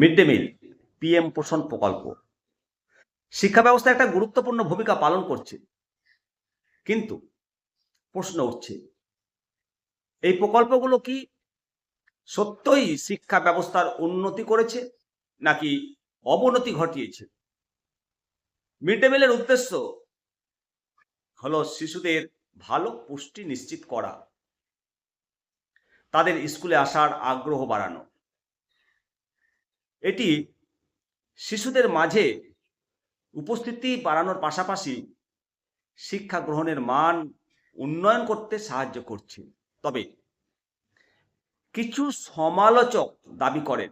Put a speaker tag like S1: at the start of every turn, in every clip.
S1: Mid day meal PM পোষণ প্রকল্প। শিক্ষা ব্যবস্থা একটা গুরুত্বপূর্ণ ভূমিকা পালন করছে। কিন্তু প্রশ্ন উঠছে, এই প্রকল্পগুলো কি সত্যই শিক্ষা ব্যবস্থার উন্নতি করেছে নাকি অবনতি ঘটিয়েছে? মিড ডে মিলের উদ্দেশ্য হলো শিশুদের ভালো পুষ্টি নিশ্চিত করা, তাদের স্কুলে আসার আগ্রহ বাড়ানো। এটি শিশুদের মাঝে উপস্থিতি বাড়ানোর পাশাপাশি শিক্ষা গ্রহণের মান উন্নয়ন করতে সাহায্য করছে। তবে কিছু সমালোচক দাবি করেন,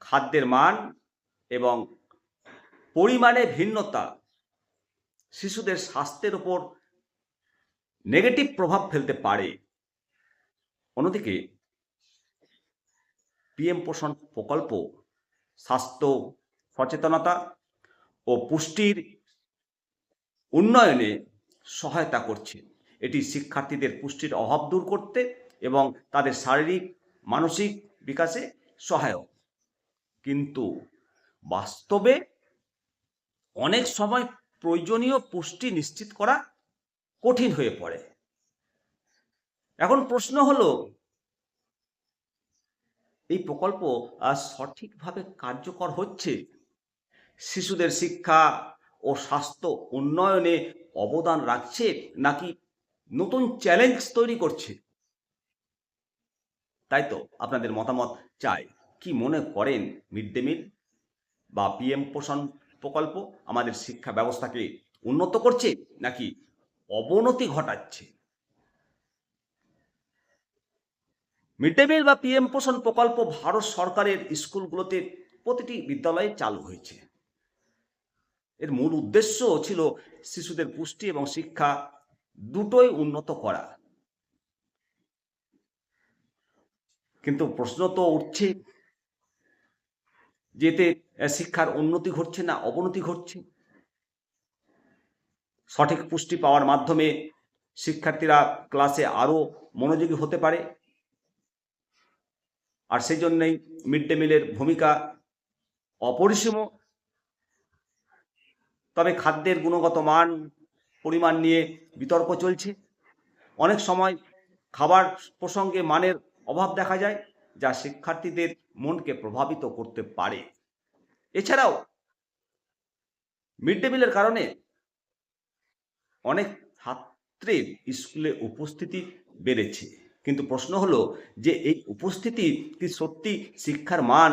S1: খাদ্যের মান এবং পরিমাণে ভিন্নতা শিশুদের স্বাস্থ্যের উপর নেগেটিভ প্রভাব ফেলতে পারে। অন্যদিকে পিএম পোষণ প্রকল্প, স্বাস্থ্য, সচেতনতা ও পুষ্টির উন্নয়নে সহায়তা করছে। এটি শিক্ষার্থীদের পুষ্টির অভাব দূর করতে এবং তাদের শারীরিক, মানসিক বিকাশে সহায়ক। কিন্তু বাস্তবে অনেক সময় প্রয়োজনীয় পুষ্টি নিশ্চিত করা কঠিন হয়ে পড়ে। এখন প্রশ্ন হলো এই প্রকল্প সঠিকভাবে কার্যকর হচ্ছে? শিশুদের শিক্ষা ও স্বাস্থ্য উন্নয়নে অবদান রাখছে নাকি নতুন চ্যালেঞ্জ তৈরি করছে? তাই তো আপনাদের মতামত চাই। কি মনে করেন মিড ডে মিল বা পিএম পোষণ প্রকল্প? আমাদের শিক্ষা ব্যবস্থাকে উন্নত করছে নাকি অবনতি ঘটাচ্ছে? মিড ডে মিল বা পিএম পোষণ প্রকল্প ভারত সরকারের স্কুলগুলোতে প্রতিটি বিদ্যালয়ে চালু হয়েছে। এর মূল উদ্দেশ্য ছিল শিশুদের পুষ্টি এবং শিক্ষা দুটোই উন্নত করা। কিন্তু প্রশ্ন তো উঠছে যেতে শিক্ষার উন্নতি ঘটছে না অবনতি ঘটছে? সঠিক পুষ্টি পাওয়ার মাধ্যমে শিক্ষার্থীরা ক্লাসে আরও মনোযোগী হতে পারে? আর সেই জন্যই মিড ডে মিলের ভূমিকা অপরিসীম। তবে খাদ্যের গুণগত মান, পরিমাণ নিয়ে বিতর্ক চলছে। অনেক সময় খাবার প্রসঙ্গে মানের অভাব দেখা যায়, যা শিক্ষার্থীদের মনকে প্রভাবিত করতে পারে। এছাড়াও মিড ডে মিলের কারণে অনেক ছাত্রের স্কুলে উপস্থিতি বেড়েছে। কিন্তু প্রশ্ন হলো যে এই উপস্থিতি কি সত্যি শিক্ষার মান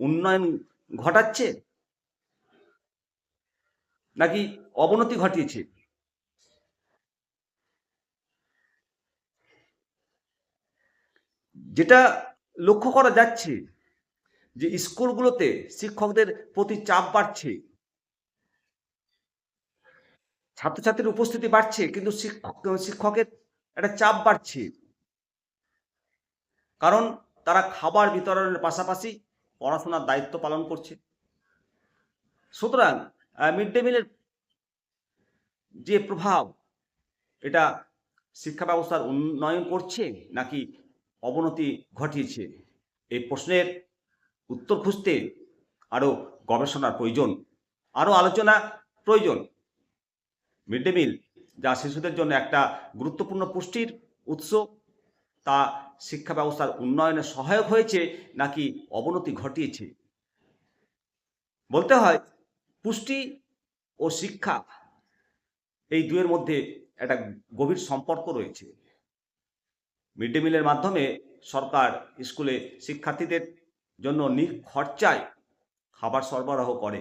S1: উন্নয়ন ঘটাচ্ছে? নাকি অবনতি ঘটিয়েছে? যেটা লক্ষ্য করা যাচ্ছে যে স্কুলগুলোতে শিক্ষকদের প্রতি চাপ বাড়ছে। ছাত্রছাত্রীর উপস্থিতি বাড়ছে, কিন্তু শিক্ষক, শিক্ষকের একটা চাপ বাড়ছে। কারণ তারা খাবার বিতরণের পাশাপাশি পড়াশোনার দায়িত্ব পালন করছে। সুতরাং মিড ডে মিলের যে প্রভাব, এটা শিক্ষা ব্যবস্থার উন্নয়ন করছে নাকি অবনতি ঘটিয়েছে, এই প্রশ্নের উত্তর খুঁজতে আরও গবেষণার প্রয়োজন, আরও আলোচনা প্রয়োজন। মিড ডে মিল যা শিশুদের জন্য একটা গুরুত্বপূর্ণ পুষ্টির উৎস তা শিক্ষা ব্যবস্থার উন্নয়নে সহায়ক হয়েছে নাকি অবনতি ঘটিয়েছে? বলতে হয়, পুষ্টি ও শিক্ষা এই দুয়ের মধ্যে একটা গভীর সম্পর্ক রয়েছে। মিড ডে মিলের মাধ্যমে সরকার স্কুলে শিক্ষার্থীদের জন্য নিখরচায় খাবার সরবরাহ করে।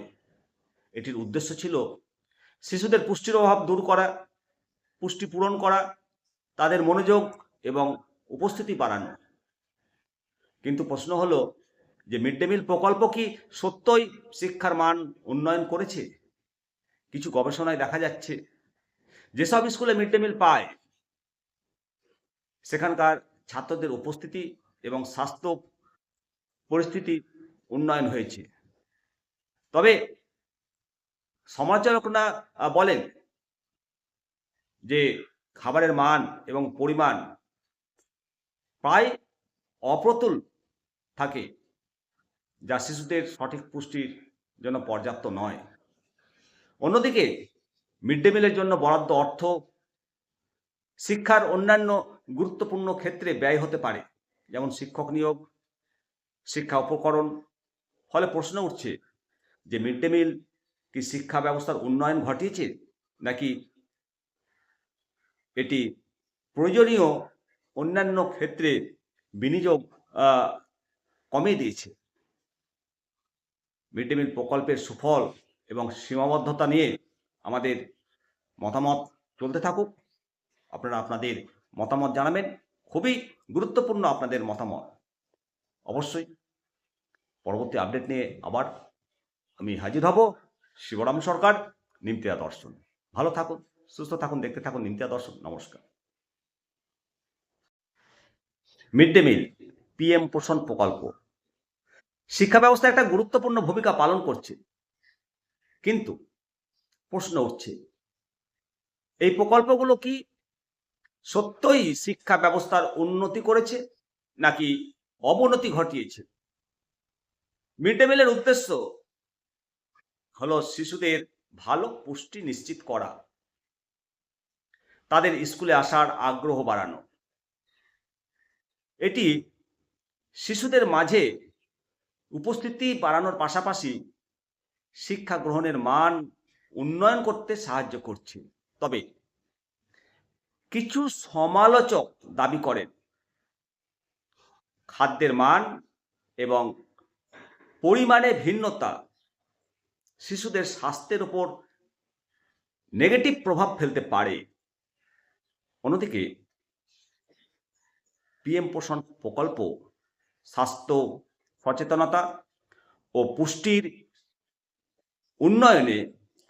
S1: এটির উদ্দেশ্য ছিল শিশুদের পুষ্টির অভাব দূর করা, পুষ্টি পূরণ করা, তাদের মনোযোগ এবং উপস্থিতি বাড়ানো। কিন্তু প্রশ্ন হলো যে মিড ডে মিল প্রকল্প কি সত্যই শিক্ষার মান উন্নয়ন করেছে? কিছু গবেষণায় দেখা যাচ্ছে যেসব স্কুলে মিড ডে মিল পায়। সেখানকার ছাত্রদের উপস্থিতি এবং স্বাস্থ্য পরিস্থিতি উন্নয়ন হয়েছে। তবে সমালোচকরা বলেন যে খাবারের মান এবং পরিমাণ প্রায় অপ্রতুল থাকে যা শিশুদের সঠিক পুষ্টির জন্য পর্যাপ্ত নয়। অন্যদিকে মিড ডে মিলের জন্য বরাদ্দ অর্থ শিক্ষার অন্যান্য গুরুত্বপূর্ণ ক্ষেত্রে ব্যয় হতে পারে, যেমন শিক্ষক নিয়োগ, শিক্ষা উপকরণ। ফলে প্রশ্ন উঠছে যে মিড ডে মিল কি শিক্ষা ব্যবস্থার উন্নয়ন ঘটিয়েছে নাকি এটি প্রয়োজনীয় অন্যান্য ক্ষেত্রে বিনিয়োগ কমিয়ে দিয়েছে। মিড ডে মিল প্রকল্পের সুফল এবং সীমাবদ্ধতা নিয়ে আমাদের মতামত চলতে থাকুক। আপনারা আপনাদের মতামত জানাবেন। খুবই গুরুত্বপূর্ণ আপনাদের মতামত। অবশ্যই পরবর্তী আপডেট নিয়ে আবার আমি হাজির হব। শিবরাম সরকার, নিমতিয়া দর্শন। ভালো থাকুন, সুস্থ থাকুন, দেখতে থাকুন নিমতিয়া দর্শন। নমস্কার। মিড ডে মিল পিএম পোষণ প্রকল্প। শিক্ষা ব্যবস্থা একটা গুরুত্বপূর্ণ ভূমিকা পালন করছে। কিন্তু প্রশ্ন উঠছে, এই প্রকল্পগুলো কি সত্যই শিক্ষা ব্যবস্থার উন্নতি করেছে নাকি অবনতি ঘটিয়েছে? মিড ডে মিলের উদ্দেশ্য হলো শিশুদের ভালো পুষ্টি নিশ্চিত করা, তাদের স্কুলে আসার আগ্রহ বাড়ানো। এটি শিশুদের মাঝে উপস্থিতি বাড়ানোর পাশাপাশি শিক্ষা গ্রহণের মান উন্নয়ন করতে সাহায্য করছে। তবে কিছু সমালোচক দাবি করেন, খাদ্যের মান এবং পরিমাণে ভিন্নতা শিশুদের স্বাস্থ্যের উপর নেগেটিভ প্রভাব ফেলতে পারে। অন্যদিকে পিএম পোষণ প্রকল্প, স্বাস্থ্য সচেতনতা ও পুষ্টির উন্নয়নে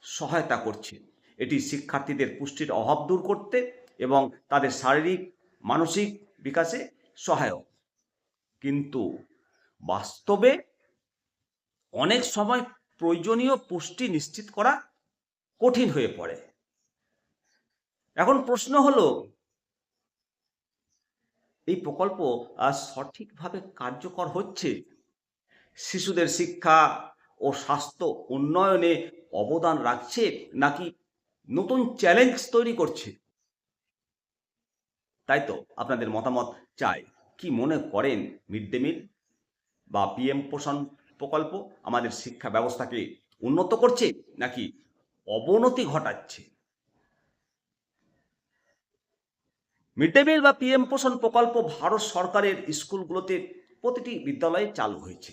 S1: সহায়তা করছে। এটি শিক্ষার্থীদের পুষ্টির অভাব দূর করতে এবং তাদের শারীরিক, মানসিক বিকাশে সহায়ক। কিন্তু বাস্তবে অনেক সময় প্রয়োজনীয় পুষ্টি নিশ্চিত করা কঠিন হয়ে পড়ে। এখন প্রশ্ন হলো এই প্রকল্প সঠিকভাবে কার্যকর হচ্ছে? শিশুদের শিক্ষা ও স্বাস্থ্য উন্নয়নে অবদান রাখছে নাকি নতুন চ্যালেঞ্জ তৈরি করছে? তাই তো আপনাদের মতামত চাই। কি মনে করেন মিড ডে মিল বা পিএম পোষণ প্রকল্প? আমাদের শিক্ষা ব্যবস্থাকে উন্নত করছে নাকি অবনতি ঘটাচ্ছে? মিড ডে মিল বা পিএম পোষণ প্রকল্প ভারত সরকারের স্কুলগুলোতে প্রতিটি বিদ্যালয়ে চালু হয়েছে।